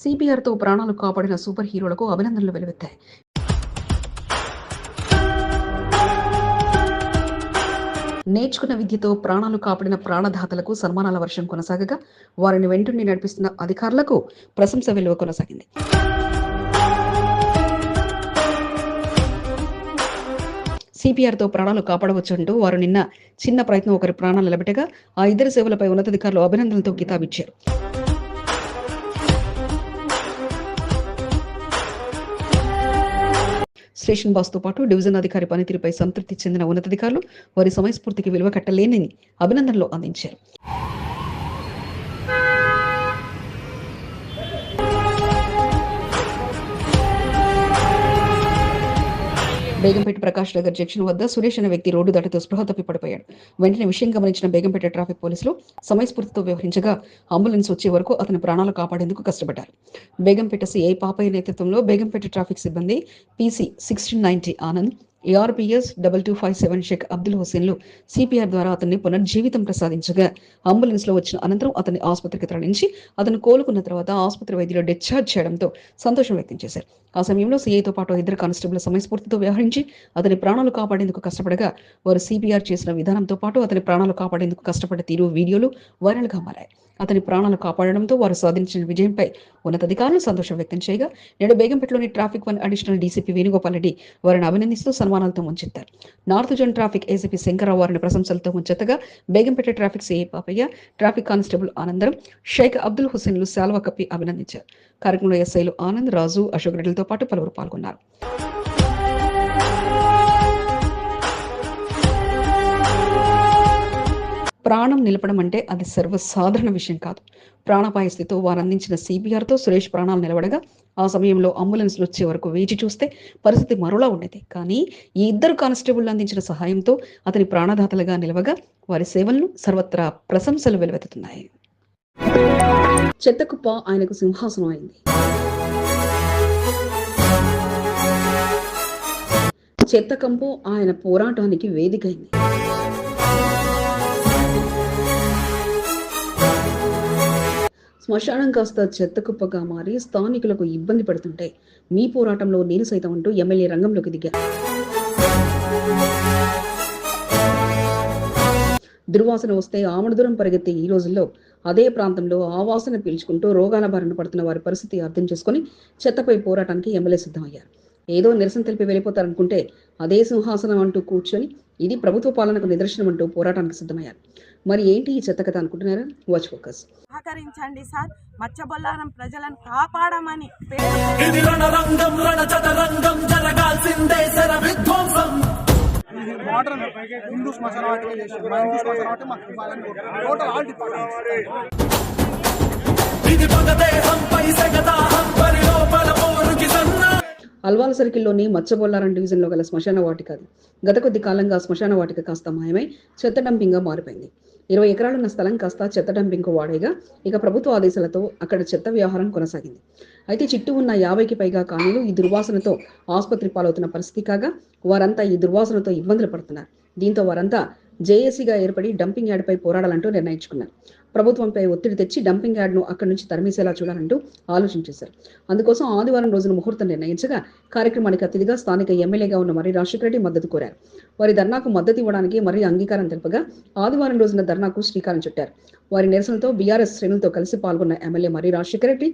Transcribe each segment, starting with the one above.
సిపిఆర్తో ప్రాణాలు కాపాడిన సూపర్ హీరోలకు అభినందనలు వెలువెత్తాయి. నేర్చుకున్న విద్యతో ప్రాణాలు కాపాడిన ప్రాణదాతలకు సన్మానాల వర్షం కొనసాగగా వారిని వెంటుండి నడిపిస్తున్న అధికారులకు ప్రశంస విలువ కొనసాగింది. సిపిఆర్తో ప్రాణాలు కాపాడవచ్చంటూ వారు నిన్న చిన్న ప్రయత్నం ఒకరి ప్రాణాలు నిలబెట్టగా ఆ ఇద్దరు సేవలపై ఉన్నతాధికారులు అభినందనలతో కితాబిచ్చారు. స్టేషన్ బాస్తో పాటు డివిజన్ అధికారి పనితీరుపై సంతృప్తి చెందిన ఉన్నతాధికారులు వారి సమయస్ఫూర్తికి విలువ కట్టలేనని అభినందనలు అందించారు. బేగంపేట ప్రకాష్ నగర్ జంక్షన్ వద్ద సురేష్ అనే వ్యక్తి రోడ్డు దాటితో స్పృహ తప్పి పడిపోయాడు. వెంటనే విషయం గమనించిన బేగంపేట ట్రాఫిక్ పోలీసులు సమయస్ఫూర్తితో వ్యవహరించగా అంబులెన్స్ వచ్చే వరకు అతని ప్రాణాలు కాపాడేందుకు కష్టపడ్డారు. బేగంపేట సిఐ పాపయ్య నేతృత్వంలో బేగంపేట ట్రాఫిక్ సిబ్బంది PC sixteen ninety Anand ARPS double two five seven Sheikh Abdul హుసేన్లు CPR ద్వారా అతన్ని పునర్జీవితం ప్రసాదించగా అంబులెన్స్లో వచ్చిన అనంతరం అతన్ని ఆసుపత్రికి తరలించి అతను కోలుకున్న తర్వాత ఆసుపత్రి వైద్యులు డిశ్చార్జ్ చేయడంతో సంతోషం వ్యక్తం చేశారు. ఆ సమయంలో సీఐతో పాటు ఇద్దరు కానిస్టేబుల్ సమయస్ఫూర్తితో వ్యవహరించి అతని ప్రాణాలు కాపాడేందుకు కష్టపడగా వారు సిపిఆర్ చేసిన విధానంతో పాటు అతని ప్రాణాలు కాపాడేందుకు కష్టపడే తీరు వీడియోలు వైరల్గా మారాయి. అతని ప్రాణాలు కాపాడడంతో వారు సాధించిన విజయంపై ఉన్నతాధికారులు సంతోషం వ్యక్తం చేయగా నేడు బేగంపేటలోని traffic one additional DCP Venugopal Reddy వారిని అభినందిస్తూ సన్మానాలతో ముంచెత్తారు. North zone traffic ACP Shankararao వారిని ప్రశంసలతో ముంచెత్తగా Begumpet traffic CI Papaiah traffic constable Anandaram Sheikh Abdul హుసేన్లు శాల్వా కప్పి అభినందించారు. కార్యక్రమంలో ఎస్ఐలు ఆనంద్ రాజు అశోక్ రెడ్డిలతో పాటు పలువురు పాల్గొన్నారు. ప్రాణం నిలపడం అంటే అది సర్వసాధారణ విషయం కాదు. ప్రాణాపాయ స్థితితో వారు అందించిన సిబిఆర్తో సురేష్ ప్రాణాలు నిలబడగా ఆ సమయంలో అంబులెన్స్లు వచ్చే వరకు వేచి చూస్తే పరిస్థితి మరోలా ఉండేది. కానీ ఈ ఇద్దరు కానిస్టేబుల్ అందించిన సహాయంతో అతని ప్రాణదాతలుగా నిలవగా వారి సేవలను సర్వత్రా ప్రశంసలు వెలువెత్తుతున్నాయి. చెత్తకుప్ప ఆయనకు సింహాసనం అయింది. చెత్తకంపు ఆయన పోరాటానికి వేదికైంది. శ్మశానం కాస్త చెత్త కుప్పగా మారి స్థానికులకు ఇబ్బంది పడుతుంటే మీ పోరాటంలో నేను సైతం అంటూ ఎమ్మెల్యే రంగంలోకి దిగా. దుర్వాసన వస్తే ఆమడదూరం పరిగెత్తే ఈ రోజుల్లో అదే ప్రాంతంలో ఆ వాసన పీల్చుకుంటూ రోగాల బారిన పడుతున్న వారి పరిస్థితి అర్థం చేసుకుని చెత్తపై పోరాటానికి ఎమ్మెల్యే సిద్ధమయ్యారు. ఏదో నిరసన తెలిపి వెళ్ళిపోతారనుకుంటే అదే సింహాసనం అంటూ కూర్చొని ఇది ప్రభుత్వ పాలనకు నిదర్శనం అంటూ పోరాటానికి సిద్ధమయ్యారు. మరి ఏంటి ఈ చెత్త కథ అనుకుంటున్నారా? వాచ్ ఫోకస్ సహకరించండి సార్. మచ్చబొల్లారం ప్రజలను కాపాడమని మోడర్న్ హిందూ శ్మశాన వాటిక చేసి మా హిందూ శ్మశాన వాటిక మాకు ఇవ్వాలని టోటల్ ఆల్ డిపార్ట్మెంట్స్ ఇది పగదేహంపై సెగదాహం పరి లోపల పోరుకి సన్నా అల్వాల సర్కిల్లోని మచ్చబొల్లారం డివిజన్లో గల శ్మశాన వాటిక అది. గత కొద్ది కాలంగా శ్మశాన వాటిక కాస్త మాయమై చెత్త డంపింగ్గా మారిపోయింది. ఇరవై ఎకరాలున్న స్థలం కాస్త చెత్త డంపింగ్కు వాడేగా ఇక ప్రభుత్వ ఆదేశాలతో అక్కడ చెత్త వ్యవహారం కొనసాగింది. అయితే చుట్టూ ఉన్న యాభైకి పైగా కాణీలు ఈ దుర్వాసనతో ఆసుపత్రి పాలవుతున్న పరిస్థితి కాగా వారంతా ఈ దుర్వాసనతో ఇబ్బందులు పడుతున్నారు. దీంతో వారంతా జేఏసీగా ఏర్పడి డంపింగ్ యార్డ్పై పోరాడాలంటూ నిర్ణయించుకున్నారు. ప్రభుత్వంపై ఒత్తిడి తెచ్చి డంపింగ్ యార్డ్ను అక్కడి నుంచి తరిమేసేలా చూడాలంటూ ఆలోచన చేశారు. అందుకోసం ఆదివారం రోజున ముహూర్తం నిర్ణయించగా కార్యక్రమానికి అతిథిగా స్థానిక ఎమ్మెల్యేగా ఉన్న మర్రి రాజశేఖర రెడ్డి మద్దతు కోరారు. వారి ధర్నాకు మద్దతు ఇవ్వడానికి మర్రి అంగీకారం తెలుపగా ఆదివారం రోజున ధర్నాకు శ్రీకారం చుట్టారు. వారి నిరసనతో బీఆర్ఎస్ శ్రేణులతో కలిసి పాల్గొన్న ఎమ్మెల్యే మరియు రాజశేఖర రెడ్డి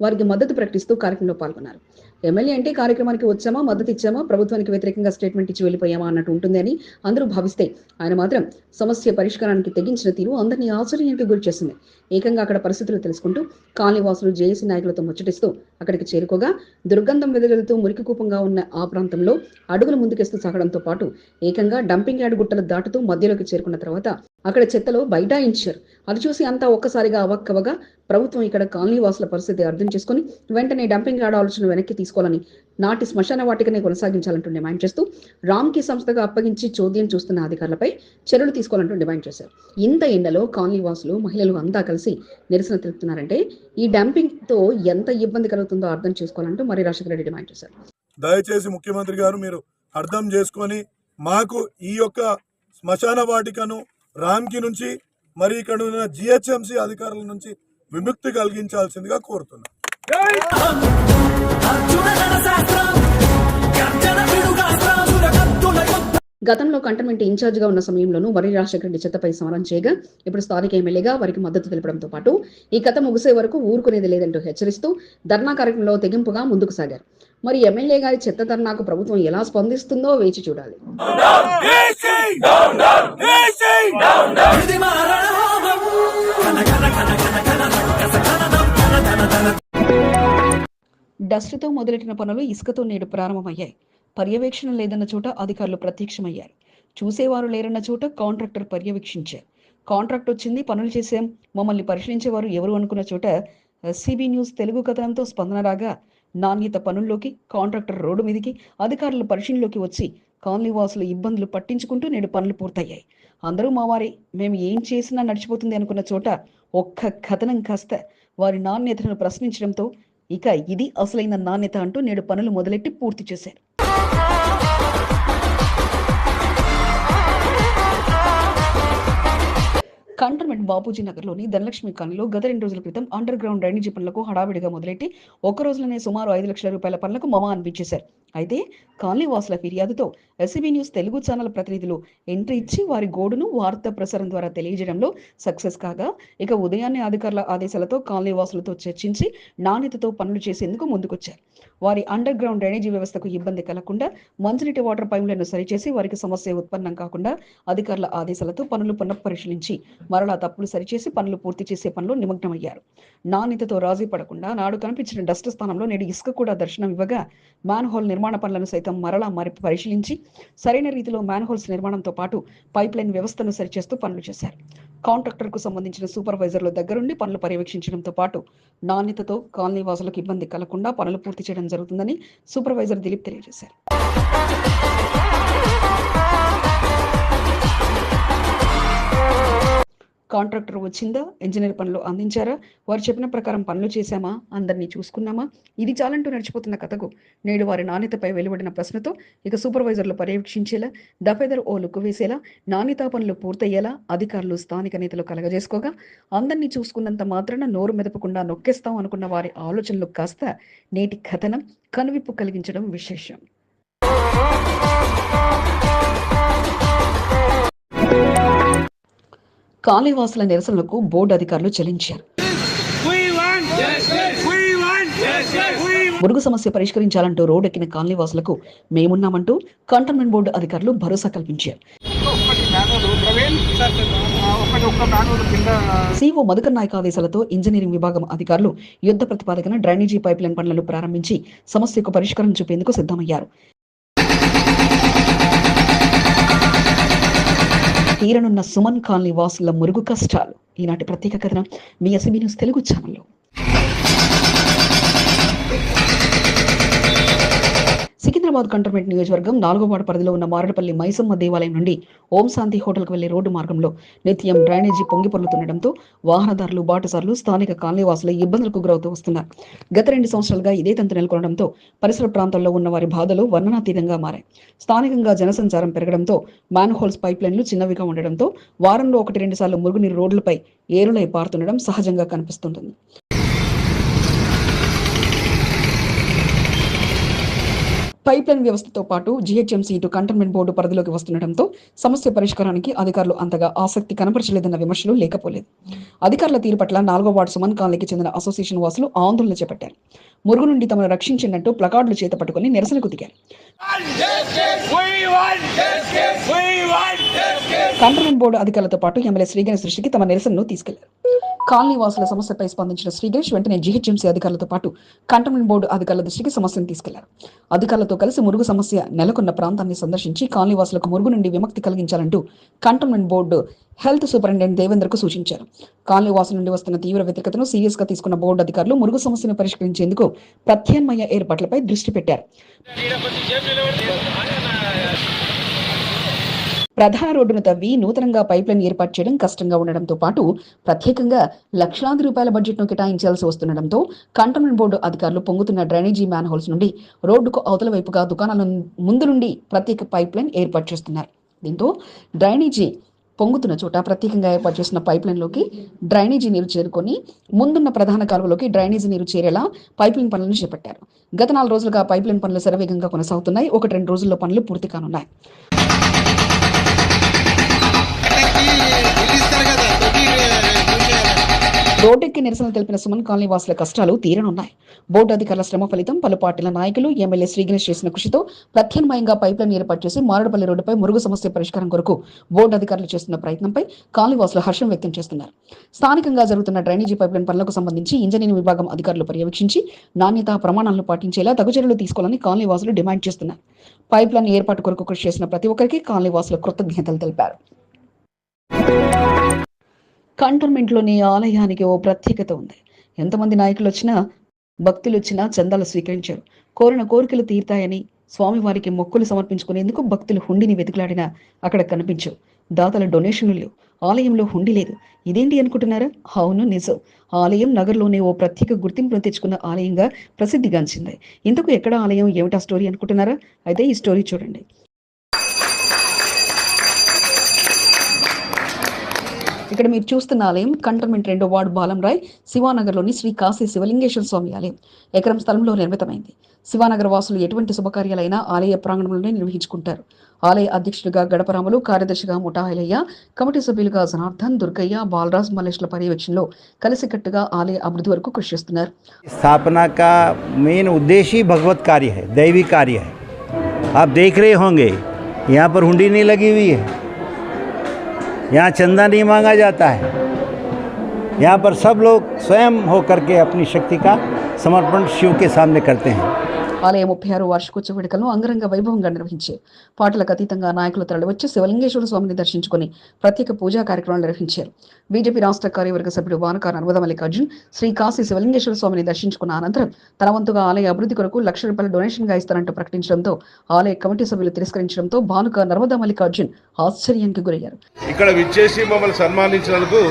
వారికి మద్దతు ప్రకటిస్తూ కార్యక్రమంలో పాల్గొన్నారు. ఎమ్మెల్యే అంటే కార్యక్రమానికి వచ్చామా మద్దతు ఇచ్చామా ప్రభుత్వానికి వ్యతిరేకంగా స్టేట్మెంట్ ఇచ్చి వెళ్ళిపోయామా అన్నట్టు ఉంటుంది అని అందరూ భావిస్తే ఆయన మాత్రం సమస్య పరిష్కారానికి తెగించిన తీరు అందరినీ ఆశ్చర్యానికి గురి చేసింది. ఏకంగా అక్కడ పరిస్థితులు తెలుసుకుంటూ కాలనీవాసులు జేఏసీ నాయకులతో ముచ్చటిస్తూ అక్కడికి చేరుకోగా దుర్గంధం వెదజల్లుతూ మురికి కూపంగా ఉన్న ఆ ప్రాంతంలో అడుగులు ముందుకేస్తూ సాగడంతో పాటు ఏకంగా డంపింగ్ యార్డ్ గుట్టలు దాటుతూ మధ్యలోకి చేరుకున్న తర్వాత అక్కడ చెత్తలో బైఠాయించారు. అది చూసి అంతా ఒక్కసారిగా అవక్కవగా ప్రభుత్వం ఇక్కడ కాలనీ వాసుల పరిస్థితి అర్థం చేసుకుని వెంటనే డంపింగ్ యార్డ్ ఆలోచన వెనక్కి తీసుకోవాలని నాటి శ్మశాన వాటికనే కొనసాగించాలంటూ డిమాండ్ చేస్తూ రామ్కి సంస్థగా అప్పగించి చోద్యం చూస్తున్న అధికారులపై చర్యలు తీసుకోవాలంటూ డిమాండ్ చేశారు. ఇంత ఎండలో కాలనీ వాసులు మహిళలు అంతా కలిసి నిరసన తెలుపుతున్నారంటే ఈ డంపింగ్తో ఎంత ఇబ్బంది కలుగుతుందో అర్థం చేసుకోవాలంటూ మరి రాజశేఖర రెడ్డి డిమాండ్ చేశారు. దయచేసి ముఖ్యమంత్రి గారు మీరు అర్థం చేసుకొని మాకు ఈ యొక్క శ్మశాన వాటికను రామ్కి నుంచి మరి ఇక్కడ ఉన్న జిహెచ్ఎంసి అధికారుల నుంచి విముక్తి కలిగించాల్సిందిగా కోరుతున్నాం. గతంలో కంటోన్మెంట్ ఇన్ఛార్జ్గా ఉన్న సమయంలోనూ వరి రాజశేఖర రెడ్డి చెత్తపై సమరం చేయగా ఇప్పుడు స్థానిక ఎమ్మెల్యేగా వారికి మద్దతు తెలపడంతో పాటు ఈ కథ ముగిసే వరకు ఊరుకునేది లేదంటూ హెచ్చరిస్తూ ధర్నా కార్యక్రమంలో తెగింపుగా ముందుకు సాగారు. మరి ఎమ్మెల్యే గారి చెత్త ధర్నాకు ప్రభుత్వం ఎలా స్పందిస్తుందో వేచి చూడాలి. డస్ట్తో మొదలెట్టిన పనులు ఇసుకతో నేడు ప్రారంభమయ్యాయి. పర్యవేక్షణ లేదన్న చోట అధికారులు ప్రత్యక్షమయ్యారు. చూసేవారు లేరన్న చోట కాంట్రాక్టర్ పర్యవేక్షించారు. కాంట్రాక్ట్ వచ్చింది పనులు చేసాం మమ్మల్ని పరిశీలించేవారు ఎవరు అనుకున్న చోట సిబి న్యూస్ తెలుగు కథనంతో స్పందన రాగా నాణ్యత పనుల్లోకి కాంట్రాక్టర్ రోడ్డు మీదికి అధికారుల పరిశీలనలోకి వచ్చి కాలనీవాసుల ఇబ్బందులు పట్టించుకుంటూ నేడు పనులు పూర్తయ్యాయి. అందరూ మా వారి. మేము ఏం చేసినా నడిచిపోతుంది అనుకున్న చోట ఒక్క కథనం కాస్త వారి నాణ్యతను ప్రశ్నించడంతో ఇక ఇది అసలైన నాణ్యత అంటూ నేడు పనులు మొదలెట్టి పూర్తి చేశారు. కంటోన్మెంట్ బాపూజీ నగర్లోని ధనలక్ష్మి కాలనీలో గత రెండు రోజుల క్రితం అండర్ గ్రౌండ్ డ్రైనేజీ పనులకు హడావిడిగా మొదలెట్టి ఒక్క రోజులోనే సుమారు ఐదు లక్షల రూపాయల పనులకు మమా అనిపించేశారు. అయితే కాలనీ వాసుల ఫిర్యాదుతో ఎస్సీబీ న్యూస్ తెలుగు ఛానల్ ప్రతినిధులు ఎంట్రీ ఇచ్చి వారి గోడును వార్తా ప్రసారం ద్వారా తెలియజేయడంలో సక్సెస్ కాగా ఇక ఉదయాన్నే అధికారుల ఆదేశాలతో కాలనీ వాసులతో చర్చించి నాణ్యతతో పనులు చేసేందుకు ముందుకొచ్చారు. వారి అండర్ గ్రౌండ్ డ్రైనేజీ వ్యవస్థకు ఇబ్బంది కలగకుండా మంచినీటి వాటర్ పైపులను సరిచేసి వారికి సమస్య ఉత్పన్నం కాకుండా అధికారుల ఆదేశాలతో పనులు పునఃపరిశీలించి మరలా తప్పులు సరిచేసి పనులు పూర్తి చేసే పనిలో నిమగ్నమయ్యారు. నాణ్యతతో రాజీ పడకుండా నాడు కనిపించిన డస్ట్ స్థానంలో నేడు ఇసుక కూడా దర్శనం ఇవ్వగా మ్యాన్ హోల్ నిర్మాణ పనులను సైతం మరలా మరి పరిశీలించి సరైన రీతిలో మ్యాన్ హోల్స్ నిర్మాణంతో పాటు పైప్ లైన్ వ్యవస్థను సరిచేస్తూ పనులు చేశారు. కాంట్రాక్టర్కు సంబంధించిన సూపర్వైజర్ల దగ్గరుండి పనులు పర్యవేక్షించడంతో పాటు నాణ్యతతో కాలనీ వాసులకు ఇబ్బంది కలగకుండా పనులు పూర్తి చేయడం జరుగుతుందని సూపర్వైజర్ దిలీప్ తెలియజేశారు. కాంట్రాక్టర్ వచ్చిందా? ఇంజనీర్ పనులు అందించారా? వారు చెప్పిన ప్రకారం పనులు చేశామా? అందరినీ చూసుకున్నామా? ఇది చాలంటూ నడిచిపోతున్న కథకు నేడు వారి నాణ్యతపై వెలువడిన ప్రశ్నతో ఇక సూపర్వైజర్లు పర్యవేక్షించేలా దఫేదర్ ఓ లుక్కు వేసేలా నాణ్యతా పనులు పూర్తయ్యేలా అధికారులు స్థానిక నేతలు కలగజేసుకోగా అందరినీ చూసుకున్నంత మాత్రాన నోరు మెదపకుండా నొక్కేస్తాం అనుకున్న వారి ఆలోచనలు కాస్త నేటి కథనం కనువిప్పు కలిగించడం విశేషం. కాళీవాసుల నిరసనలకు బోర్డు అధికారులు చెల్లించారు. మురుగు సమస్య పరిష్కరించాలంటూ రోడ్డు ఎక్కిన కాలనీవాసులకు మేమున్నామంటూ కంటోన్మెంట్ బోర్డు అధికారులు భరోసా కల్పించారు. సిఓ సీఓ మధుకర్ నాయక్ ఆదేశాలతో ఇంజనీరింగ్ విభాగం అధికారులు యుద్ధ ప్రతిపాదకన డ్రైనేజీ పైప్ లైన్ పనులను ప్రారంభించి సమస్యకు పరిష్కారం చూపేందుకు సిద్ధమయ్యారు. తీరనున్న సుమన్ కాలనీ వాసుల మురుగు కష్టాలు. ఈనాటి ప్రత్యేక కథనం మీ ఎస్బీ న్యూస్ తెలుగు ఛానల్లో. సికింద్రాబాద్ కంటోన్మెంట్ నియోజకవర్గం నాలుగో వార్డు పరిధిలో ఉన్న మారడపల్లి మైసమ్మ దేవాలయం నుండి ఓం శాంతి హోటల్కు వెళ్ళే రోడ్డు మార్గంలో నిత్యం డ్రైనేజీ పొంగి పొర్లుతుండటంతో వాహనదారులు బాటసార్లు స్థానిక కాలనీవాసులు ఇబ్బందులకు గురవుతూ వస్తున్నారు. గత రెండు సంవత్సరాలుగా ఇదే తంతు నెలకొనడంతో పరిసర ప్రాంతాల్లో ఉన్న వారి బాధలు వర్ణనాతీతంగా మారాయి. స్థానికంగా జనసంచారం పెరగడంతో మ్యాన్ హోల్స్ పైప్ లైన్లు చిన్నవిగా ఉండడంతో వారంలో ఒకటి రెండు సార్లు మురుగునీరు రోడ్లపై ఏరులై పారుతుండడం సహజంగా కనిపిస్తుంటుంది. పైప్ లైన్ వ్యవస్థతో పాటు జీహెచ్ఎంసీ ఇటు కంటైన్మెంట్ బోర్డు పరిధిలోకి వస్తుండటంతో సమస్య పరిష్కారానికి అధికారులు అంతగా ఆసక్తి కనపరచలేదన్న విమర్శలు లేకపోలేదు. అధికారుల తీరు పట్ల నాలుగో వార్డు సుమన్ కాలనీకి చెందిన అసోసియేషన్ వాసులు ఆందోళన చేపట్టారు. మురుగు నుండి తమను రక్షించినట్టు ప్లకార్డులు చేత పట్టుకుని నిరసనకు దిగారు. కంటైన్మెంట్ బోర్డు అధికారులతో పాటు ఎమ్మెల్యే శ్రీగణ సృష్టికి తమ నిరసనను తీసుకెళ్ళారు. కాలనీ వాసుల సమస్యపై స్పందించిన శ్రీగణేష్ వెంటనే జీహెచ్ఎంసీ అధికారులతో పాటు కంటోన్మెంట్ బోర్డు అధికారుల దృష్టికి సమస్యను తీసుకెళ్ళారు. అధికారులతో కలిసి మురుగు సమస్య నెలకొన్న ప్రాంతాన్ని సందర్శించి కాలనీ వాసులకు మురుగు నుండి విముక్తి కలిగించాలంటూ కంటోన్మెంట్ బోర్డు హెల్త్ సూపరింటెండెంట్ దేవేందర్కు సూచించారు. కాలనీ వాసుల నుండి వస్తున్న తీవ్ర వ్యతిరేకతను సీరియస్గా తీసుకున్న బోర్డు అధికారులు మురుగు సమస్యను పరిష్కరించేందుకు ప్రత్యామ్నాయ ఏర్పాట్లపై దృష్టి పెట్టారు. ప్రధాన రోడ్డును తవ్వి నూతనంగా పైప్ లైన్ ఏర్పాటు చేయడం కష్టంగా ఉండడంతో పాటు ప్రత్యేకంగా లక్షలాది రూపాయల బడ్జెట్ను కేటాయించాల్సి వస్తుండడంతో కంటోన్మెంట్ బోర్డు అధికారులు పొంగుతున్న డ్రైనేజీ మ్యాన్ హోల్స్ నుండి రోడ్డుకు అవతల వైపుగా దుకాణాల ముందు నుండి ప్రత్యేక పైప్ లైన్ ఏర్పాటు చేస్తున్నారు. దీంతో డ్రైనేజీ పొంగుతున్న చోట ప్రత్యేకంగా ఏర్పాటు చేసిన పైప్ లైన్లోకి డ్రైనేజీ నీరు చేరుకొని ముందున్న ప్రధాన కాలువలోకి డ్రైనేజీ నీరు చేరేలా పైప్లైన్ పనులను చేపట్టారు. గత నాలుగు రోజులుగా పైప్ లైన్ పనులు శరవేగంగా కొనసాగుతున్నాయి. ఒకటి రెండు రోజుల్లో పనులు పూర్తి కానున్నాయి. రోడ్డెక్కి నిరసన తెలిపిన సుమన్ కాలనీ వాసుల కష్టాలు తీరనున్నాయి. బోర్డు అధికారుల శ్రమ ఫలితం పలు పార్టీల నాయకులు ఎమ్మెల్యే శ్రీగణేష్ చేసిన కృషితో ప్రత్యామ్నాయంగా పైప్ లైన్ ఏర్పాటు చేసి మారడపల్లి రోడ్డుపై మురుగు సమస్య పరిష్కారం కొరకు బోర్డు అధికారులు చేస్తున్న ప్రయత్నంపై కాలనీవాసులు హర్షం వ్యక్తం చేస్తున్నారు. స్థానికంగా జరుగుతున్న డ్రైనేజీ పైప్ లైన్ పనులకు సంబంధించి ఇంజనీరింగ్ విభాగం అధికారులు పర్యవేక్షించి నాణ్యత ప్రమాణాలను పాటించేలా తగు చర్యలు తీసుకోవాలని కాలనీవాసులు డిమాండ్ చేస్తున్నారు. పైప్ లైన్ ఏర్పాటు కొరకు కృషి చేసిన ప్రతి ఒక్కరికి కాలనీవాసులు కృతజ్ఞతలు తెలిపారు. కంటోన్మెంట్లోని ఆలయానికి ఓ ప్రత్యేకత ఉంది. ఎంతమంది నాయకులు వచ్చినా భక్తులు వచ్చినా చందాలు స్వీకరించారు. కోరిన కోరికలు తీరుతాయని స్వామివారికి మొక్కులు సమర్పించుకునేందుకు భక్తులు హుండిని వెతుకులాడినా అక్కడ కనిపించవు. దాతల డొనేషన్లు లేవు. ఆలయంలో హుండి లేదు. ఇదేంటి అనుకుంటున్నారా? అవును నిజం. ఆలయం నగర్లోనే ఓ ప్రత్యేక గుర్తింపును తెచ్చుకున్న ఆలయంగా ప్రసిద్ధిగాంచింది. ఇంతకు ఎక్కడ ఆలయం? ఏమిటా స్టోరీ అనుకుంటున్నారా? అయితే ఈ స్టోరీ చూడండి. ఇక్కడ మీరు చూస్తున్న ఆలయం కంటోన్మెంట్ రెండో వార్డు బాలంరాయ్ శివానగర్లోని శ్రీ కాశీ శివలింగేశ్వర స్వామి ఆలయం ఎకరం స్థలంలో నిర్మితమైంది శివానగర్ వాసులు ఎటువంటి శుభకార్యాలైనా ఆలయ ప్రాంగణంలోనే నిర్వహించుకుంటారు ఆలయ అధ్యక్షుడిగా గడపరాములు కార్యదర్శిగా ముఠాయిలయ్య కమిటీ సభ్యులుగా జనార్దన్ దుర్గయ్య బాలరాజ్ మల్లేష్ల పర్యవేక్షణలో కలిసికట్టుగా ఆలయ అభివృద్ధి వరకు కృషి చేస్తున్నారు स्थापना का मेन उद्देश्य ही भगवत कार्य है दैवी कार्य है आप देख रहे होंगे यहाँ पर हुंडी नहीं लगी हुई है यहाँ चंदा नहीं मांगा जाता है। यहाँ पर सब लोग स्वयं होकर के अपनी शक्ति का समर्पण शिव के सामने करते हैं। ఆలయ ముప్పై ఆరు వార్షికోత్సవ వేడుకలను అంగరంగ వైభవంగా నిర్వహించారు పాటలకు అతీతంగా నాయకులు తరలివచ్చి శివలింగేశ్వర స్వామిని దర్శించుకుని ప్రత్యేక పూజా కార్యక్రమాలు నిర్వహించారు. బీజేపీ రాష్ట్ర కార్యవర్గ సభ్యుడు వానకార అనువద మల్లికార్జున్ శ్రీ కాశీ శివలింగేశ్వర స్వామిని దర్శించుకున్న అనంతరం తన వంతుగా ఆలయ అభివృద్ధి కొరకు లక్ష రూపాయల డొనేషన్గా ఇస్తారంటూ ప్రకటించడంతో ఆలయ కమిటీ సభ్యులు తిరస్కరించడంతో భానుక నర్మదా మల్లికార్జున్ ఆశ్చర్యానికి గురయ్యారు. ఇక్కడ విచ్చేసి మమ్మల్ని సన్మానించినందుకు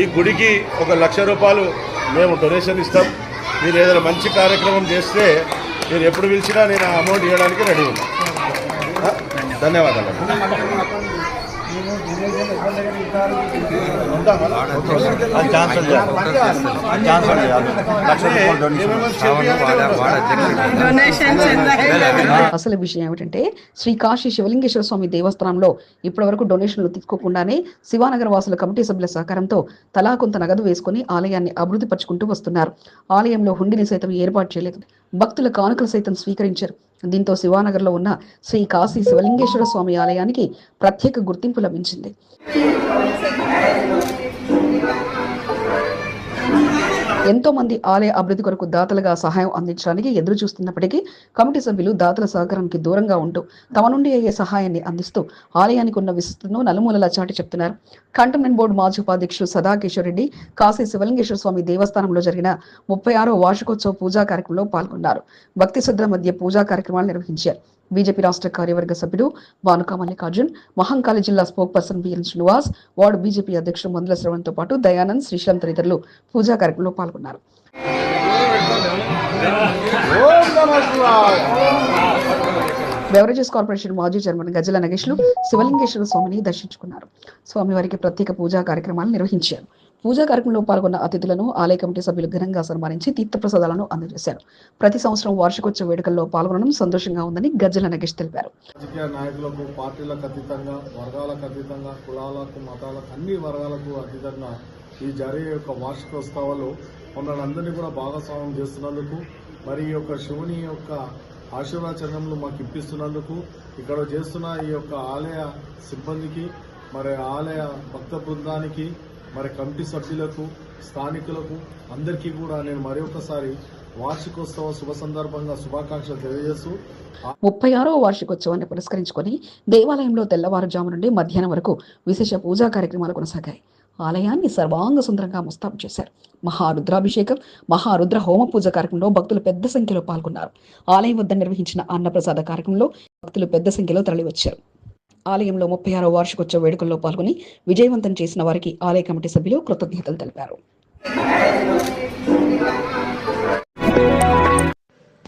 ఈ గుడికి ఒక లక్ష రూపాయలు మేము డొనేషన్ ఇస్తాం. మీరు ఏదైనా మంచి కార్యక్రమం చేస్తే మీరు ఎప్పుడు పిలిచినా నేను అమౌంట్ ఇవ్వడానికి రెడీ ఉన్నాను ధన్యవాదాలు. అసలు విషయం ఏమిటంటే శ్రీ కాశీ శివలింగేశ్వర స్వామి దేవస్థానంలో ఇప్పటి వరకు డొనేషన్లు తీసుకోకుండానే శివానగర వాసుల కమిటీ సభ్యుల సహకారంతో తలా కొంత నగదు వేసుకుని ఆలయాన్ని అభివృద్ధి పరుచుకుంటూ వస్తున్నారు. ఆలయంలో హుండిని సైతం ఏర్పాటు చేయలేదు. భక్తుల కానుకలు సైతం స్వీకరించారు. దీంతో శివానగర్లో ఉన్న శ్రీ కాశీ శివలింగేశ్వర స్వామి ఆలయానికి ప్రత్యేక గుర్తింపు లభించింది. ఎంతో మంది ఆలయ అభివృద్ధి కొరకు దాతలుగా సహాయం అందించడానికి ఎదురు చూస్తున్నప్పటికీ కమిటీ సభ్యులు దాతల సహకారానికి దూరంగా ఉంటూ తమ నుండి అయ్యే సహాయాన్ని అందిస్తూ ఆలయానికి ఉన్న విస్తృతను నలుమూలలా చాటి చెప్తున్నారు. కంటోన్మెంట్ బోర్డు మాజీ ఉపాధ్యక్షుడు సదాకిషోర్ రెడ్డి కాశీ శివలింగేశ్వర స్వామి దేవస్థానంలో జరిగిన ముప్పై ఆరో వార్షికోత్సవ పూజా కార్యక్రమంలో పాల్గొన్నారు. భక్తి శ్రద్ధల మధ్య పూజా కార్యక్రమాలు నిర్వహించారు. బీజేపీ రాష్ట్ర కార్యవర్గ సభ్యుడు వానుకా మల్లికార్జున్ మహంకాళి జిల్లా spokesperson BN Srinivas ward BJP అధ్యక్షుడు మందుల శ్రవణ్తో పాటు దయానంద్ శ్రీశాంత్ తదితరులు పూజా కార్యక్రమంలో పాల్గొన్నారు. బెవరేజెస్ కార్పొరేషన్ మాజీ చైర్మన్ గజల నగేష్లు శివలింగేశ్వర స్వామిని దర్శించుకున్నారు. స్వామివారికి ప్రత్యేక పూజా కార్యక్రమాలు నిర్వహించారు. పూజా కార్యక్రమంలో పాల్గొన్న అతిథులను ఆలయ కమిటీ సభ్యులు ఘనంగా సన్మానించి తీర్థప్రసాదాలను అందజేశారు. ప్రతి సంవత్సరం వార్షికోత్సవ వేడుకల్లో పాల్గొనడం సంతోషంగా ఉందని గజ్జల నగేష్ తెలిపారు. రాజకీయ నాయకులకు పార్టీలకు అతీతంగా వర్గాలకు అతీతంగా కులాలకు మతాలకు అన్ని వర్గాలకు అతీతంగా ఈ జరిగే యొక్క వార్షికోత్సవాలు మమ్మల్ని అందరినీ కూడా భాగస్వామ్యం చేస్తున్నందుకు మరి ఈ యొక్క శివుని యొక్క ఆశీర్వచనములు మాకు ఇప్పిస్తున్నందుకు ఇక్కడ చేస్తున్న ఈ యొక్క ఆలయ సిబ్బందికి మరి ఆలయ భక్త బృందానికి మరి కమిటీ సభ్యులకు స్థానికులకు అందరికీ కూడా నేను మరి ఒకసారి వార్షికోత్సవ శుభ సందర్భంగా శుభాకాంక్షలు తెలియజేస్తూ ముప్పై ఆరో వార్షికోత్సవాన్ని పురస్కరించుకొని దేవాలయంలో తెల్లవారుజాము నుండి మధ్యాహ్నం వరకు విశేష పూజా కార్యక్రమాలు కొనసాగాయి. ఆలయాన్ని సర్వాంగ సుందరంగా ముస్తాబు చేశారు. మహారుద్రాభిషేకం మహారుద్ర హోమ పూజ కార్యక్రమంలో భక్తులు పెద్ద సంఖ్యలో పాల్గొన్నారు. ఆలయం వద్ద నిర్వహించిన అన్నప్రసాద కార్యక్రమంలో భక్తులు పెద్ద సంఖ్యలో తరలివచ్చారు. ఆలయంలో ముప్పై ఆరో వార్షికోత్సవ వేడుకల్లో పాల్గొని విజయవంతం చేసిన వారికి ఆలయ కమిటీ సభ్యులు కృతజ్ఞతలు తెలిపారు.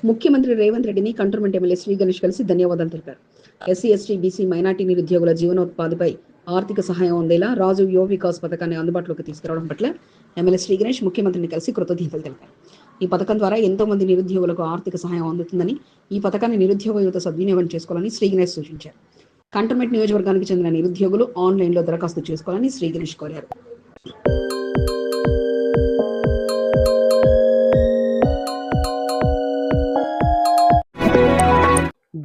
ముఖ్యమంత్రి రేవంత్ రెడ్డిని కంటోన్మెంట్ ఎమ్మెల్యే శ్రీ గణేష్ కలిసి ధన్యవాదాలు తెలిపారు. ఎస్సీ ఎస్టీ బీసీ మైనార్టీ నిరుద్యోగుల జీవనోత్పాదిపై ఆర్థిక సహాయం అందేలా రాజు యువ వికాస్ పథకాన్ని అందుబాటులోకి తీసుకురావడం పట్ల ఎమ్మెల్యే శ్రీ గణేష్ ముఖ్యమంత్రిని కలిసి కృతజ్ఞతలు తెలిపారు. ఈ పథకం ద్వారా ఎంతో మంది నిరుద్యోగులకు ఆర్థిక సహాయం అందుతుందని ఈ పథకాన్ని నిరుద్యోగ యువత సద్వినియోగం చేసుకోవాలని శ్రీ గణేష్ సూచించారు. కంటోన్మెంట్ నియోజకవర్గానికి చెందిన నిరుద్యోగులు ఆన్లైన్లో దరఖాస్తు చేసుకోవాలని శ్రీ కోరారు.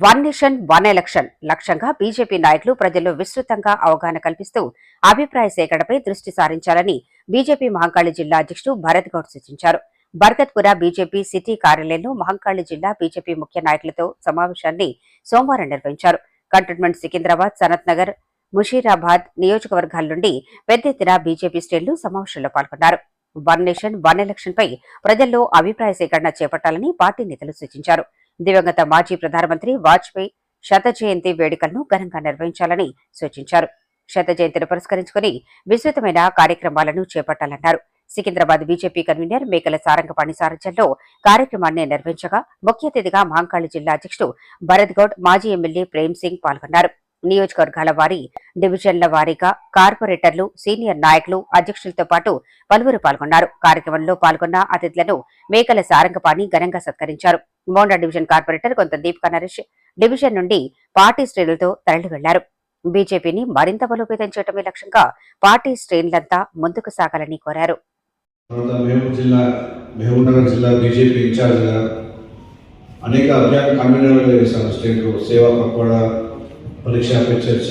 వన్ నేషన్ వన్ ఎలక్షన్ లక్ష్యంగా బీజేపీ నాయకులు ప్రజల్లో విస్తృతంగా అవగాహన కల్పిస్తూ అభిప్రాయ సేకరణపై దృష్టి సారించాలని బీజేపీ మహంకాళి జిల్లా అధ్యక్షుడు భరత్ గౌడ్ సూచించారు. బర్గత్పుర బీజేపీ సిటీ కార్యాలయంలో మహంకాళి జిల్లా బీజేపీ ముఖ్య నాయకులతో సమావేశాన్ని సోమవారం నిర్వహించారు. కంటోన్మెంట్ సికింద్రాబాద్ సనత్ నగర్ ముషీరాబాద్ నియోజకవర్గాల నుండి పెద్ద ఎత్తున బీజేపీ శ్రేణులు సమావేశంలో పాల్గొన్నారు. వన్ నేషన్ వన్ ఎలక్షన్ పై ప్రజల్లో అభిప్రాయ సేకరణ చేపట్టాలని పార్టీ నేతలు సూచించారు. దివంగత మాజీ ప్రధానమంత్రి వాజ్పేయి శత జయంతి వేడుకలను ఘనంగా నిర్వహించాలని సూచించారు. శత జయంతిని పురస్కరించుకుని విస్తృతమైన కార్యక్రమాలను చేపట్టాలన్నారు. సికింద్రాబాద్ బీజేపీ కన్వీనర్ మేకల సారంగపాణి సారథ్యంలో కార్యక్రమాన్ని నిర్వహించగా ముఖ్య అతిథిగా మహంకాళి జిల్లా అధ్యక్షుడు భరత్ గౌడ్ మాజీ ఎమ్మెల్యే ప్రేమ్ సింగ్ పాల్గొన్నారు. నియోజకవర్గాల వారి డివిజన్ల వారీగా కార్పొరేటర్లు సీనియర్ నాయకులు అధ్యక్షులతో పాటు పలువురు పాల్గొన్నారు. కార్యక్రమంలో పాల్గొన్న అతిథులను మేకల సారంగపాణి ఘనంగా సత్కరించారు. Monda division corporator Kontha Deepika Naresh division నుండి పార్టీ శ్రేణులతో తరలి వెళ్ళారు. బీజేపీని మరింత బలోపేతం చేయడమే లక్ష్యంగా పార్టీ శ్రేణులంతా ముందుకు సాగాలని కోరారు. తర్వాత మహబూబ్ జిల్లా మహబూబ్ నగర్ జిల్లా బీజేపీ ఇన్ఛార్జ్గా అనేక అభియాన్ కన్వీనర్గా చేశాను స్టేట్లో సేవా పక్వాడా పరీక్ష పే చర్చ.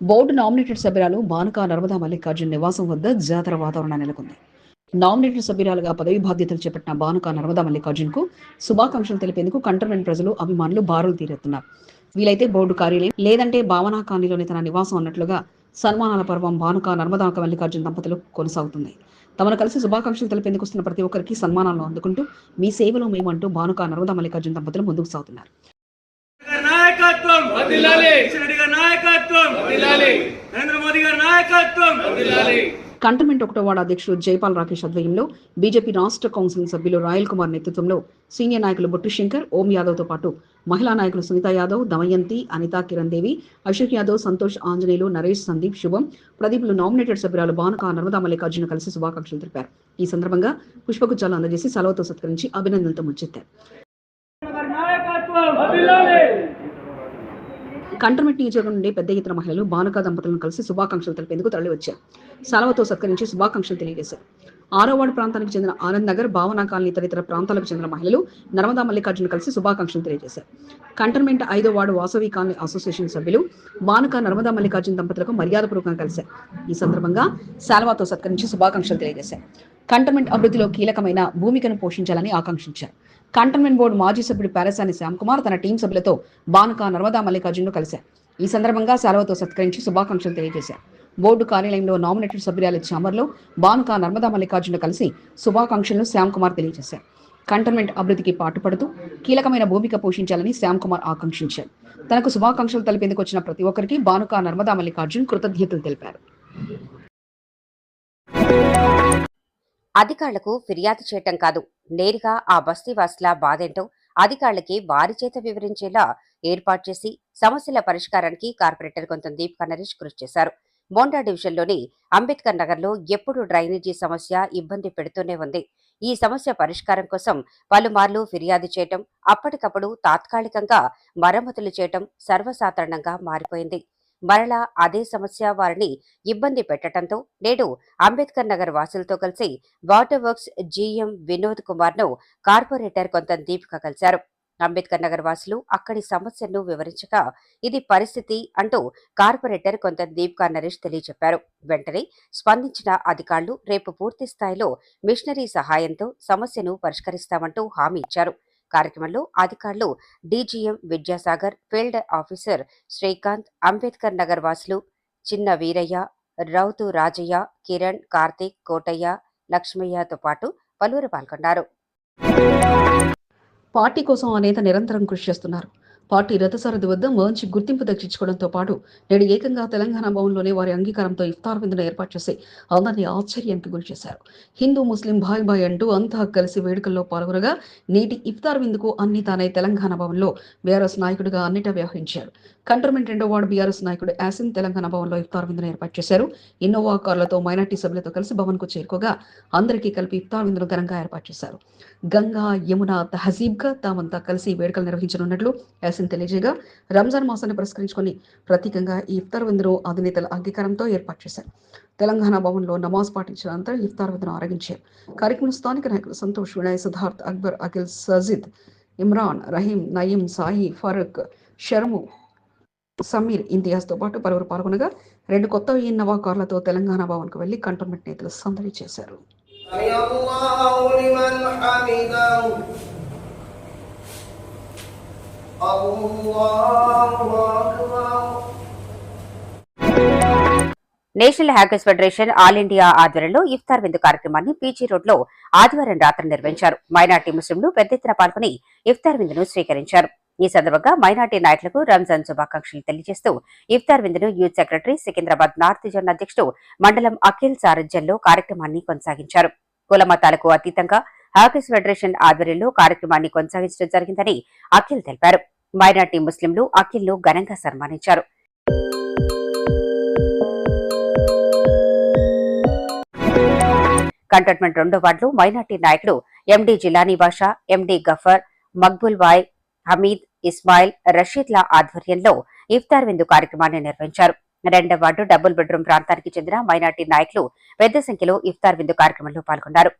బోర్డు నామినేటెడ్ సభ్యురాలు బానుక నర్మదా మల్లికార్జున్ నివాసం వద్ద జాతర వాతావరణం నెలకొంది. నామినేటెడ్ సభ్యురాలుగా పదవి బాధ్యతలు చేపట్టిన బానుక నర్మదా మల్లికార్జున్కు శుభాకాంక్షలు తెలిపేందుకు కంటోన్మెంట్ ప్రజలు అభిమానులు బారులు తీరెత్తున్నారు వీలైతే బోర్డు కార్యాలయం లేదంటే భావనా కాలనీలోని తన నివాసం అన్నట్లుగా సన్మానాల పర్వం బానుక నర్మదా మల్లికార్జున్ దంపతులు కొనసాగుతుంది తమను కలిసి శుభాకాంక్షలు తెలిపేందుకు వస్తున్న ప్రతి ఒక్కరికి సన్మానాలను అందుకుంటూ మీ సేవలో మేమంటూ బానుక నర్మదా మల్లికార్జున్ దంపతులు ముందుకు సాగుతున్నారు. నాయకత్వం! నాయకత్వం! నరేంద్ర మోదీ గారి నాయకత్వం! కంటోన్మెంట్ ఒకటో వార్డు అధ్యక్షుడు జైపాల్ రాకేష్ ఆధ్వర్యంలో బీజేపీ రాష్ట్ర కౌన్సిల్ సభ్యులు రాయల్ కుమార్ నేతృత్వంలో సీనియర్ నాయకులు బొట్టు శంకర్ ఓం యాదవ్తో పాటు మహిళా నాయకులు సునీత యాదవ్ దమయంతి అనితా కిరణ్ దేవి అశోక్ యాదవ్ సంతోష్ ఆంజనేయులు నరేష్ సందీప్ శుభం. ప్రదీప్లు నామినేటెడ్ సభ్యురాలు బానుక నర్మదా మల్లికార్జున కలిసి శుభాకాంక్షలు తెలిపారు. ఈ సందర్భంగా పుష్పగుచ్చాలు అందజేసి సెలవుతో సత్కరించి అభినందనతో ముచ్చెత్తారు. కంటర్మెంట్ నియోజకవర్గం నుండి పెద్ద ఎత్తున మహిళలు బానుక దంపతులను కలిసి శుభాకాంక్షలు తెలిపేందుకు తరలివచ్చారు. సెలవుతో సత్కరించి శుభాకాంక్షలు తెలియజేశారు. ఆరో వార్డు ప్రాంతానికి చెందిన ఆనంద్ నగర్ భావనా కాలనీ తదితర ప్రాంతాలకు చెందిన మహిళలు నర్మదా మల్లికార్జున కలిసి శుభాకాంక్షలు తెలియజేశారు. కంటర్మెంట్ ఐదో వార్డు వాసవి కాలనీ అసోసియేషన్ సభ్యులు బానుక నర్మదా మల్లికార్జున దంపతులకు మర్యాదపూర్వకంగా కలిశారు. ఈ సందర్భంగా శాల్వాతో సత్కరించి శుభాకాంక్షలు తెలియజేశారు. కంటర్మెంట్ అభివృద్ధిలో కీలకమైన భూమికను పోషించాలని ఆకాంక్షించారు. కంటోన్మెంట్ బోర్డు మాజీ సభ్యుడు పారసాని శ్యామ్ కుమార్ తన టీం సభ్యులతో బానుక నర్మదా మల్లికార్జును కలిశారు. ఈ సందర్భంగా సెలవుతో సత్కరించి శుభాకాంక్షలు తెలియజేశారు. బోర్డు కార్యాలయంలో నామినేటెడ్ సభ్యురాల చామర్లో బానుక నర్మదా మల్లికార్జును కలిసి శుభాకాంక్షలను శ్యామ్ కుమార్ తెలియజేశారు. కంటోన్మెంట్ అభివృద్ధికి పాటుపడుతూ కీలకమైన భూమిక పోషించాలని శ్యామ్ కుమార్ ఆకాంక్షించారు. తనకు శుభాకాంక్షలు తెలిపేందుకు వచ్చిన ప్రతి ఒక్కరికి బానుక నర్మదా మల్లికార్జున్ కృతజ్ఞతలు తెలిపారు. అధికారులకు ఫిర్యాదు చేయటం కాదు. నేరుగా ఆ బస్తీవాసుల బాధేంటో అధికారులకి వారి చేత వివరించేలా ఏర్పాటు చేసి సమస్యల పరిష్కారానికి కార్పొరేటర్ కొంత దీపికా నరేష్ కృషి చేశారు. మోండా డివిజన్లోని అంబేద్కర్ నగర్లో ఎప్పుడు డ్రైనేజీ సమస్య ఇబ్బంది పెడుతూనే ఉంది. ఈ సమస్య పరిష్కారం కోసం పలుమార్లు ఫిర్యాదు చేయటం అప్పటికప్పుడు తాత్కాలికంగా మరమ్మతులు చేయటం సర్వసాధారణంగా మారిపోయింది. మరలా అదే సమస్య వారిని ఇబ్బంది పెట్టడంతో నేడు అంబేద్కర్ నగర్ వాసులతో కలిసి వాటర్ వర్క్స్ జీఎం వినోద్ కుమార్ను కార్పొరేటర్ కొంత దీపిక కలిశారు. అంబేద్కర్ నగర్ వాసులు అక్కడి సమస్యను వివరించగా ఇది పరిస్థితి అంటూ కార్పొరేటర్ కొంత దీపికా నరేష్ తెలియజెప్పారు వెంటనే స్పందించిన అధికారులు రేపు పూర్తి స్థాయిలో మిషనరీ సహాయంతో సమస్యను పరిష్కరిస్తామంటూ హామీ ఇచ్చారు. కార్యక్రమంలో అధికారులు DGM Vidyasagar field officer Srikanth Ambedkar Nagar వాసులు చిన్న వీరయ్య రౌతు రాజయ్య కిరణ్ కార్తీక్ కోటయ్య లక్ష్మయ్యతో పాటు పలువురు పాల్గొన్నారు. పార్టీ కోసం ఆ నేత నిరంతరం కృషి చేస్తున్నారు. పార్టీ రథసారథి వద్ద మంచి గుర్తింపు దక్కించుకోవడంతో పాటు నేడు ఏకంగా తెలంగాణ భవన్లోనే వారి అంగీకారంతో ఇఫ్తార్ విందును ఏర్పాటు చేసి అందరినీ ఆశ్చర్యానికి గురిచేశారు హిందూ ముస్లిం భాయ్ భాయ్ అంటూ అంతా కలిసి వేడుకల్లో పాల్గొనగా నేటి ఇఫ్తార్ విందుకు అన్ని తానై తెలంగాణ భవన్లో బీఆర్ఎస్ నాయకుడిగా అన్నిటా వ్యవహరించారు. కంటోన్మెంట్ రెండో వార్డు బీఆర్ఎస్ నాయకుడు యాసిన్ తెలంగాణ భవన్లో ఇఫ్తార్ విందును ఏర్పాటు చేశారు. ఇన్నోవా కార్లతో మైనార్టీ సభ్యులతో కలిసి భవన్కు చేరుకోగా అందరికీ కలిపి ఇఫ్తార్ విందును ఘనంగా ఏర్పాటు చేశారు. గంగా యమున తహజీబ్గా తామంతా కలిసి వేడుకలు నిర్వహించనున్నట్లు యాసిన్ తెలియజేయగా రంజాన్ మాసాన్ని పురస్కరించుకొని ప్రత్యేకంగా ఈ ఇఫ్తార్ విందును అధినేతల అంగీకారంతో ఏర్పాటు చేశారు. తెలంగాణ భవన్లో నమాజ్ పాటించిన అనంతరం ఇఫ్తార్ విందును ఆరగించారు. కార్యక్రమం స్థానిక నాయకులు సంతోష్ వినయ్ సిద్ధార్థ్ అక్బర్ అఖిల్ సజిద్ ఇమ్రాన్ రహీం నయీం సాయి ఫరూక్ షర్ము సమీర్ ఇంతియాజ్తో పాటు పలువురు పాల్గొనగా రెండు కొత్త ఇన్నోవా కార్లతో తెలంగాణ భవన్కు వెళ్ళి కంటోన్మెంట్ నేతలు సందడి చేశారు. National hackers federation all India ఆధ్వర్యంలో ఇఫ్తార్ విందు కార్యక్రమాన్ని పీజీ రోడ్లో ఆదివారం రాత్రి నిర్వహించారు. మైనార్టీ ముస్లింలు పెద్ద ఎత్తున పాల్గొని ఇఫ్తార్ విందును స్వీకరించారు. ఈ సందర్భంగా మైనార్టీ నాయకులకు రంజాన్ శుభాకాంక్షలు తెలియజేస్తూ ఇఫ్తార్ విందును youth secretary Secunderabad north zone అధ్యక్షుడు మండలం అఖిల్ సారథ్యంలో కార్యక్రమాన్ని కొనసాగించారు. కుల మతాలకు అతీతంగా హాకీస్ ఫెడరేషన్ ఆధ్వర్యంలో కార్యక్రమాన్ని కొనసాగించడం జరిగిందని అఖిల్ తెలిపారు. మైనార్టీ ముస్లింలు అఖిల్ను ఘనంగా సన్మానించారు. కంటోన్మెంట్ రెండో వార్డులో మైనార్టీ నాయకుడు ఎండి జిలానీ బాషా ఎండి గఫర్ మక్బుల్ బాయ్ హమీద్ ఇస్మాయిల్ రషీద్ల ఆధ్వర్యంలో ఇఫ్తార్ విందు కార్యక్రమాన్ని నిర్వహించారు. రెండవ వార్డు డబుల్ బెడ్రూమ్ ప్రాంతానికి చెందిన మైనార్టీ నాయకులు పెద్ద సంఖ్యలో ఇఫ్తార్ విందు కార్యక్రమంలో పాల్గొన్నారు.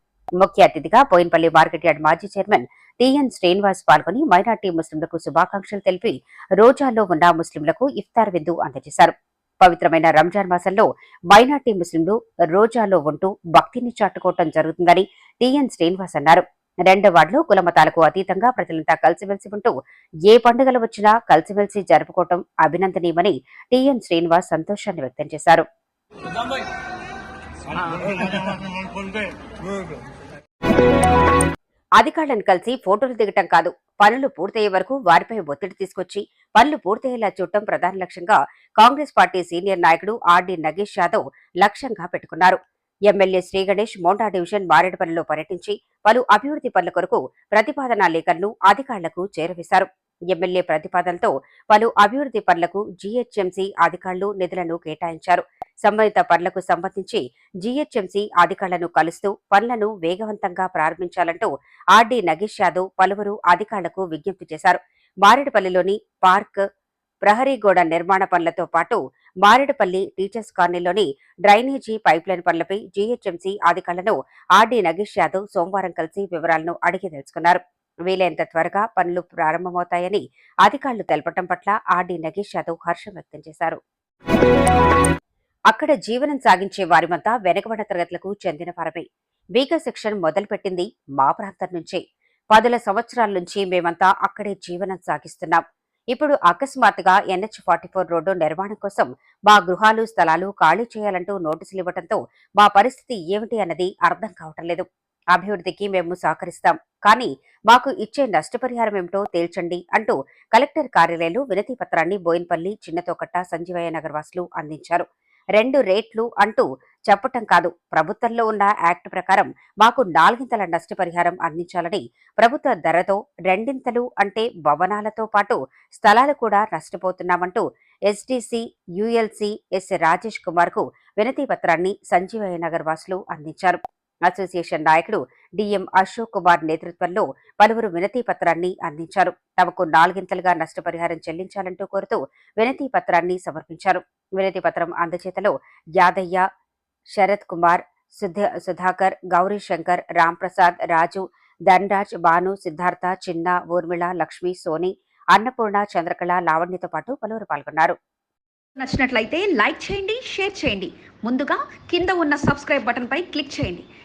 ముఖ్య అతిథిగా బోయిన్పల్లి మార్కెట్ యార్డ్ మాజీ చైర్మన్ టిఎన్ శ్రీనివాస్ పాల్గొని మైనార్టీ ముస్లింలకు శుభాకాంక్షలు తెలిపి రోజాల్లో ఉన్న ముస్లింలకు ఇఫ్తార్ విందు అందజేశారు. పవిత్రమైన రంజాన్ మాసంలో మైనార్టీ ముస్లింలు రోజాలో ఉంటూ భక్తిని చాటుకోవటం జరుగుతుందని టిఎన్ శ్రీనివాస్ అన్నారు. రెండో వార్డులో కులమతాలకు అతీతంగా ప్రజలంతా కలిసిమెలిసి ఉంటూ ఏ పండుగలు వచ్చినా కలిసిమెలిసి జరుపుకోవటం అభినందనీయమని టిఎన్ శ్రీనివాస్ సంతోషాన్ని వ్యక్తం చేశారు. అధికారులను కలిసి ఫోటోలు దిగటం కాదు పనులు పూర్తయ్యే వరకు వారిపై ఒత్తిడి తీసుకొచ్చి పనులు పూర్తయ్యేలా చూడటం ప్రధాన లక్ష్యంగా కాంగ్రెస్ పార్టీ సీనియర్ నాయకుడు ఆర్డీ నగేష్ యాదవ్ లక్ష్యంగా పెట్టుకున్నారు. ఎమ్మెల్యే శ్రీ గణేష్ మోండా డివిజన్ మారేడుపల్లిలో పర్యటించి పలు అభివృద్ధి పనుల కొరకు ప్రతిపాదనా లేఖలను అధికారులకు చేరవేశారు. ఎమ్మెల్యే ప్రతిపాదనతో పలు అభివృద్ధి పనులకు జీహెచ్ఎంసీ అధికారులు నిధులను కేటాయించారు. సంబంధిత పనులకు సంబంధించి జీహెచ్ఎంసీ అధికారులను కలుస్తూ పనులను వేగవంతంగా ప్రారంభించాలంటూ ఆర్డీ నగేష్ యాదవ్ పలువురు అధికారులకు విజ్ఞప్తి చేశారు. మారేడుపల్లిలోని పార్క్ ప్రహరీగోడ నిర్మాణ పనులతో పాటు మారేడుపల్లి టీచర్స్ కాలనీలోని డ్రైనేజీ పైప్లైన్ పనులపై జీహెచ్ఎంసీ అధికారులను ఆర్డీ నగేష్ యాదవ్ సోమవారం కలిసి వివరాలను అడిగి తెలుసుకున్నారు. వీలైనంత త్వరగా పనులు ప్రారంభమవుతాయని అధికారులు తెలపడం పట్ల ఆర్డీ నగేష్ యాదవ్ హర్షం వ్యక్తం చేశారు. అక్కడ జీవనం సాగించే వారిమంతా వెనుకబడిన తరగతులకు చెందిన వారమే. వీక సెక్షన్ మొదలుపెట్టింది మా ప్రాంతం నుంచే. పదుల సంవత్సరాల నుంచి మేమంతా అక్కడే జీవనం సాగిస్తున్నాం. ఇప్పుడు అకస్మాత్తుగా ఎన్హెచ్ ఫార్టీ ఫోర్ రోడ్డు నిర్మాణం కోసం మా గృహాలు స్థలాలు ఖాళీ చేయాలంటూ నోటీసులు ఇవ్వడంతో మా పరిస్థితి ఏమిటి అన్నది అర్థం కావటం లేదు. అభివృద్ధికి మేము సహకరిస్తాం. కానీ మాకు ఇచ్చే నష్టపరిహారం ఏమిటో తేల్చండి అంటూ కలెక్టర్ కార్యాలయంలో వినతి పత్రాన్ని బోయిన్పల్లి చిన్నతోకట్ట సంజీవయ్య నగర్ వాసులు అందించారు. రెండు రేట్లు అంటూ చెప్పటం కాదు. ప్రభుత్వంలో ఉన్న యాక్ట్ ప్రకారం మాకు నాలుగింతల నష్టపరిహారం అందించాలని ప్రభుత్వ ధరతో రెండింతలు అంటే భవనాలతో పాటు స్థలాలు కూడా నష్టపోతున్నామంటూ ఎస్డీసీ యుఎల్సీ ఎస్ రాజేష్ కుమార్కు వినతి పత్రాన్ని సంజీవయ్య నగర్ వాసులు అందించారు. అసోసియేషన్ నాయకుడు డిఎం అశోక్ కుమార్ నేతృత్వంలో పలువురు వినతి పత్రాన్ని అందించారు. తమకు నాలుగింతలుగా నష్టపరిహారం చెల్లించాలంటూ కోరుతూ వినతి పత్రాన్ని సమర్పించారు. వినతి పత్రం అందచేతలో యాదయ్య శరత్ కుమార్ సుధ సుధాకర్ గౌరీ శంకర్ రాంప్రసాద్ రాజు ధన్రాజ్ భాను సిద్ధార్థ చిన్న ఊర్మిళ లక్ష్మి సోని అన్నపూర్ణ చంద్రకళ లావణ్యతో పాటు పలువురు పాల్గొన్నారు. నచ్చినట్లయితే లైక్ చేయండి షేర్ చేయండి. ముందుగా కింద ఉన్న సబ్స్క్రైబ్ బటన్పై క్లిక్ చేయండి.